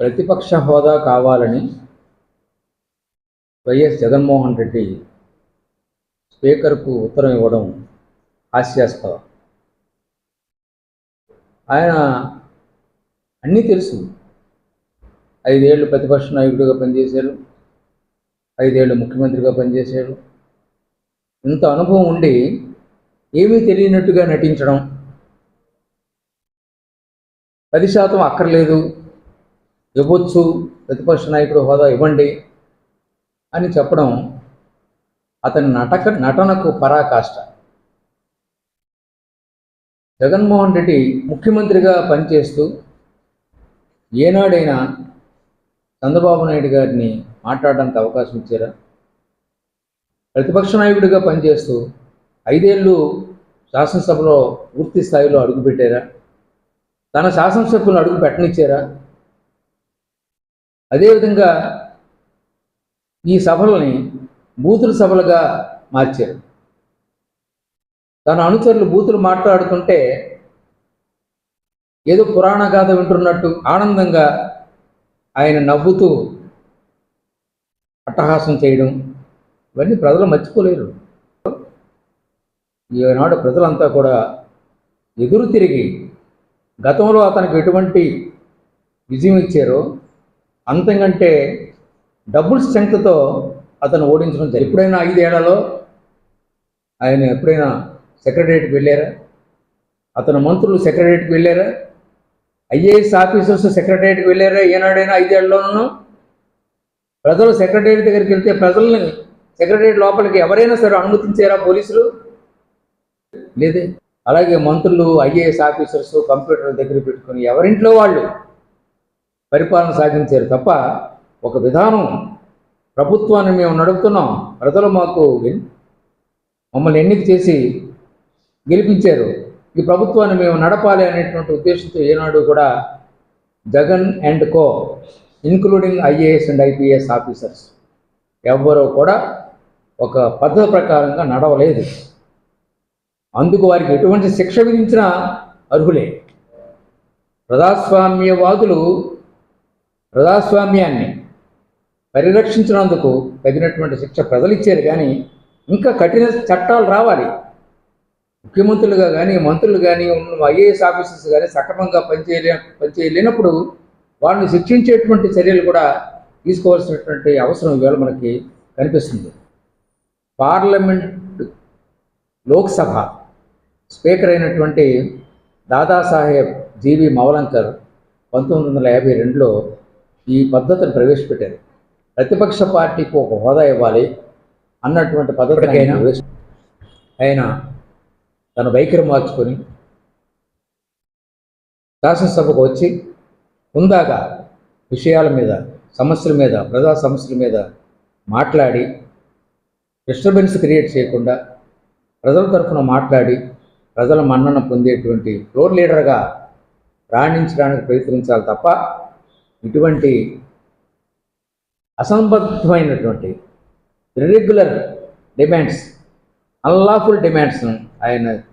ప్రతిపక్ష హోదా కావాలని వైఎస్ జగన్మోహన్ రెడ్డి స్పీకర్కు ఉత్తరం ఇవ్వడం హాస్యాస్పదం. ఆయన అన్నీ తెలుసు. ఐదేళ్ళు ప్రతిపక్ష నాయకుడిగా పనిచేశారు. ఐదేళ్ళు ముఖ్యమంత్రిగా పనిచేశారు. ఇంత అనుభవం ఉండి ఏమీ తెలియనట్టుగా నటించడం. పది శాతం అక్కర్లేదు. ఇవ్వచ్చు ప్రతిపక్ష నాయకుడు హోదా ఇవ్వండి అని చెప్పడం అతని నటక నటనకు పరాకాష్ట. జగన్మోహన్ రెడ్డి ముఖ్యమంత్రిగా పనిచేస్తూ ఏనాడైనా చంద్రబాబు నాయుడు గారిని మాట్లాడడానికి అవకాశం ఇచ్చారా? ప్రతిపక్ష నాయకుడిగా పనిచేస్తూ ఐదేళ్ళు శాసనసభలో పూర్తి స్థాయిలో అడుగుపెట్టారా? తన శాసనసభ్యులను అడుగు పెట్టనిచ్చారా అదేవిధంగా ఈ సభలని బూతుల సభలుగా మార్చారు. తన అనుచరులు బూతులు మాట్లాడుతుంటే ఏదో పురాణ గాథ వింటున్నట్టు ఆనందంగా ఆయన నవ్వుతూ అట్టహాసం చేయడం ఇవన్నీ ప్రజలు మర్చిపోలేరు. ఈనాడు ప్రజలంతా కూడా ఎదురు తిరిగి గతంలో అతనికి ఎటువంటి విజయం ఇచ్చారో అంతకంటే డబుల్ స్ట్రెంగ్త్తో అతను ఓడించడం జరిగింది. ఎప్పుడైనా ఐదేళ్ళలో ఆయన ఎప్పుడైనా సెక్రటరియట్కి వెళ్ళారా? అతను మంత్రులు సెక్రటరియట్కి వెళ్ళారా? ఐఏఎస్ ఆఫీసర్స్ సెక్రటరియట్కి వెళ్ళారా? ఏనాడైనా ఐదేళ్ళలోనూ? ప్రజలు సెక్రటరియట్ దగ్గరికి వెళ్తే ప్రజల్ని సెక్రటరియట్ లోపలికి ఎవరైనా సరే అనుమతించారా పోలీసులు? లేదే. అలాగే మంత్రులు ఐఏఎస్ ఆఫీసర్స్ కంప్యూటర్ దగ్గర పెట్టుకొని ఎవరింట్లో వాళ్ళు పరిపాలన సాగించారు తప్ప ఒక విధానం ప్రభుత్వాన్ని మేము నడుపుతున్నాం. ప్రజలు మాకు మమ్మల్ని ఎన్నిక చేసి గెలిపించారు. ఈ ప్రభుత్వాన్ని మేము నడపాలి అనేటువంటి ఉద్దేశంతో ఏనాడు కూడా Jagan and co including IAS and IPS officers ఎవ్వరూ కూడా ఒక పద్ధతి ప్రకారంగా నడవలేదు. అందుకు వారికి ఎటువంటి శిక్ష విధించినా అర్హులే. ప్రజాస్వామ్యవాదులు ప్రజాస్వామ్యాన్ని పరిరక్షించినందుకు తగినటువంటి శిక్ష ప్రజలు ఇచ్చారు కానీ ఇంకా కఠిన చట్టాలు రావాలి. ముఖ్యమంత్రులుగా కానీ మంత్రులు కానీ ఐఏఎస్ ఆఫీసర్స్ కానీ సక్రమంగా పనిచేయలే పనిచేయలేనప్పుడు వాళ్ళని శిక్షించేటువంటి చర్యలు కూడా తీసుకోవాల్సినటువంటి అవసరం ఇవాళ మనకి కనిపిస్తుంది. పార్లమెంట్ లోక్సభ స్పీకర్ అయినటువంటి దాదాసాహెబ్ జీవి మవలంకర్ పంతొమ్మిది వందల యాభై రెండులో ఈ పద్ధతిని ప్రవేశపెట్టారు. ప్రతిపక్ష పార్టీకి ఒక హోదా ఇవ్వాలి అన్నటువంటి పద్ధతిని ఆయన తన వైఖరి మార్చుకొని శాసనసభకు వచ్చి హుందాగా విషయాల మీద సమస్యల మీద ప్రజా సమస్యల మీద మాట్లాడి డిస్టర్బెన్స్ క్రియేట్ చేయకుండా ప్రజల తరఫున మాట్లాడి ప్రజల మన్నన పొందేటువంటి ఫ్లోర్ లీడర్గా రాణించడానికి ప్రయత్నించాలి తప్ప ఇటువంటి అసంబద్ధమైనటువంటి ఇర్రెగ్యులర్ డిమాండ్స్ అన్లాఫుల్ డిమాండ్స్ను ఆయన